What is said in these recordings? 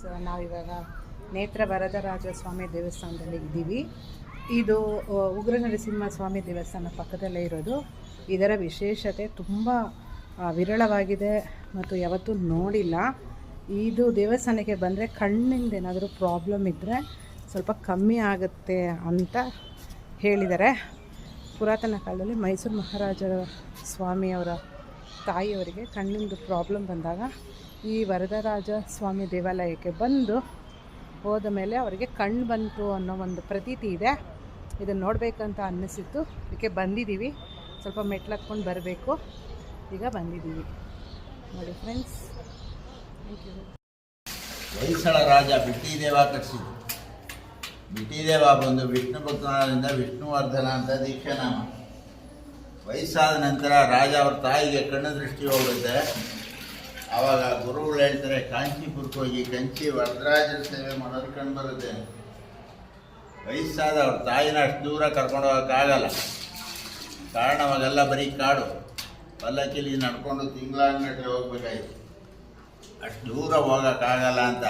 Friends ನಾವಿವಾಗ ನೇತ್ರ ವರದರಾಜ ಸ್ವಾಮಿ ದೇವಸ್ಥಾನದಲ್ಲಿ ಇದ್ದೀವಿ. ಇದು ಉಗ್ರ ನರಸಿಂಹ ಸ್ವಾಮಿ ದೇವಸ್ಥಾನ ಪಕ್ಕದಲ್ಲೇ ಇರೋದು. ಇದರ ವಿಶೇಷತೆ ತುಂಬ ವಿರಳವಾಗಿದೆ ಮತ್ತು ಯಾವತ್ತೂ ನೋಡಿಲ್ಲ. ಇದು ದೇವಸ್ಥಾನಕ್ಕೆ ಬಂದರೆ ಕಣ್ಣಿಂದ ಏನಾದರೂ ಪ್ರಾಬ್ಲಮ್ ಇದ್ದರೆ ಸ್ವಲ್ಪ ಕಮ್ಮಿ ಆಗುತ್ತೆ ಅಂತ ಹೇಳಿದ್ದಾರೆ. ಪುರಾತನ ಕಾಲದಲ್ಲಿ ಮೈಸೂರು ಮಹಾರಾಜರ ಸ್ವಾಮಿಯವರ ತಾಯಿಯವರಿಗೆ ಕಣ್ಣಿಂದು ಪ್ರಾಬ್ಲಮ್ ಬಂದಾಗ ಈ ವರದರಾಜ ಸ್ವಾಮಿ ದೇವಾಲಯಕ್ಕೆ ಬಂದು ಹೋದ ಮೇಲೆ ಅವರಿಗೆ ಕಣ್ಣು ಬಂತು ಅನ್ನೋ ಒಂದು ಪ್ರತೀತಿ ಇದೆ. ಇದನ್ನು ನೋಡಬೇಕಂತ ಅನ್ನಿಸಿತ್ತು. ಅದಕ್ಕೆ ಬಂದಿದ್ದೀವಿ. ಸ್ವಲ್ಪ ಮೆಟ್ಲು ಹತ್ಕೊಂಡು ಬರಬೇಕು. ಈಗ ಬಂದಿದ್ದೀವಿ. ನೋಡಿ ಫ್ರೆಂಡ್ಸ್ ಥ್ಯಾಂಕ್ ಯು ಹೊಯ್ಸಳ ರಾಜ ಬಿಟ್ಟಿದೇವ ಕಟ್ಟಿಸಿದ್ದು. ಬಿಟ್ಟಿದೇವ ಬಂದು ವಿಷ್ಣು ವಿಷ್ಣುವರ್ಧನ ಅಂತ ದೀಕ್ಷಾನಾಮ. ವಯಸ್ಸಾದ ನಂತರ ರಾಜ ಅವ್ರ ತಾಯಿಗೆ ಕಣ್ಣು ದೃಷ್ಟಿ ಹೋಗುತ್ತೆ ಆವಾಗ ಗುರುಗಳು ಹೇಳ್ತಾರೆ ಕಾಂಚೀಪುರಕ್ಕೆ ಹೋಗಿ ಕಂಚಿ ವರದರಾಜರ ಸೇವೆ ಮಾಡೋದು ಕಂಡು ಬರುತ್ತೆ. ವಯಸ್ಸಾದ ಅವ್ರ ತಾಯಿನ ಅಷ್ಟು ದೂರ ಕರ್ಕೊಂಡು ಹೋಗೋಕ್ಕಾಗಲ್ಲ ಕಾರಣ ಅವಾಗೆಲ್ಲ ಬರೀ ಕಾಡು. ಪಲ್ಲಕ್ಕಿಲಿ ನಡ್ಕೊಂಡು ತಿಂಗಳಾನ್ಗಟ್ಟಲೆ ಹೋಗ್ಬೇಕಾಯ್ತು. ಅಷ್ಟು ದೂರ ಹೋಗೋಕ್ಕಾಗಲ್ಲ ಅಂತ.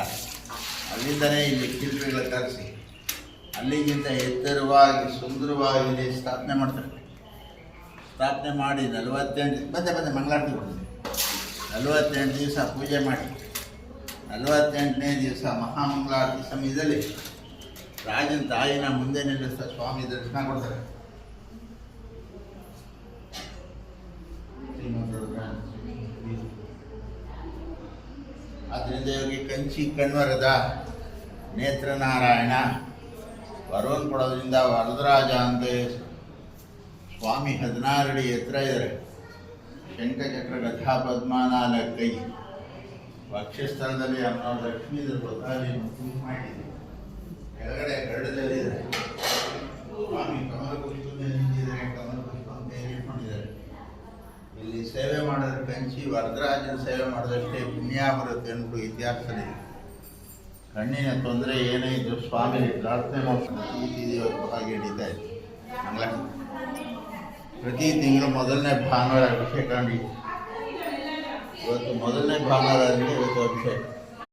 ಅಲ್ಲಿಂದನೇ ಇಲ್ಲಿ ಕಿಲ್ಪಿಗಳ ಕರೆಸಿ. ಅಲ್ಲಿಗಿಂತ ಎತ್ತರವಾಗಿ, ಸುಂದರವಾಗಿ ಸ್ಥಾಪನೆ ಮಾಡ್ತಾರೆ. ಸ್ಥಾಪನೆ ಮಾಡಿ ನಲವತ್ತೆಂಟು, ಬಂದೆ ಬಂದೆ, ಮಂಗಳಾರತಿ ಕೊಡ್ತೀನಿ. ನಲವತ್ತೆಂಟು ದಿವಸ ಪೂಜೆ ಮಾಡಿ. ನಲವತ್ತೆಂಟನೇ ದಿವಸ ಮಹಾಮಂಗಳಾರತಿ ಸಮಯದಲ್ಲಿ ರಾಜನ ತಾಯಿನ ಮುಂದೆ ನಿಲ್ಲಿಸ ಸ್ವಾಮಿ ದರ್ಶನ ಕೊಡ್ತಾರೆ. ಅದರಿಂದ ಇವರಿಗೆ ಕಂಚಿ ಕಣ್ವರದ ನೇತ್ರನಾರಾಯಣ, ವರವನ್ನು ಕೊಡೋದ್ರಿಂದ ವರದರಾಜ ಅಂತ ಸ್ವಾಮಿ ಹದಿನಾರಡಿ ಎತ್ತರ ಇದ್ದಾರೆ. ಶಂಖಚಕ್ರ ಕಥಾ ಪದ್ಮನಾಲ ಕೈ ವಕ್ಷಸ್ಥಳದಲ್ಲಿ ಅಮ್ಮ ಲಕ್ಷ್ಮೀ ಗೊತ್ತಾಗಿ ಮಾಡಿದೆ ಕೆಳಗಡೆ ಗರುಡದಲ್ಲಿದ್ದಾರೆ ಸ್ವಾಮಿ ಕಮಲ ಪುಷ್ಪದಿಂದ ನಿಂತಿದ್ದಾರೆ ಕಮಲ ಪುಷ್ಪ ಅಂತ ಇಲ್ಲಿ ಸೇವೆ ಮಾಡಿದ್ರೆ ಕಂಚಿ, ವರದರಾಜನ ಸೇವೆ ಮಾಡಿದಷ್ಟೇ ಪುಣ್ಯ ಬರುತ್ತೆ ಅಂದ್ಬಿಟ್ಟು ಇತಿಹಾಸದಲ್ಲಿ. ಕಣ್ಣಿನ ತೊಂದರೆ ಏನೇ ಇದ್ರು ಸ್ವಾಮಿ ಪ್ರಾರ್ಥನೆ ಮಾಡ್ಕೊಂಡು ಹಾಗೆ ಇದೆ ಮಂಗಳ ಪ್ರತಿ ತಿಂಗಳು ಮೊದಲನೇ ಭಾನುವಾರ ಅಭಿಷೇಕ ನಡೀತು ಇವತ್ತು ಮೊದಲನೇ ಭಾನುವಾರ ಅಂದರೆ ಇವತ್ತು ಅಭಿಷೇಕ.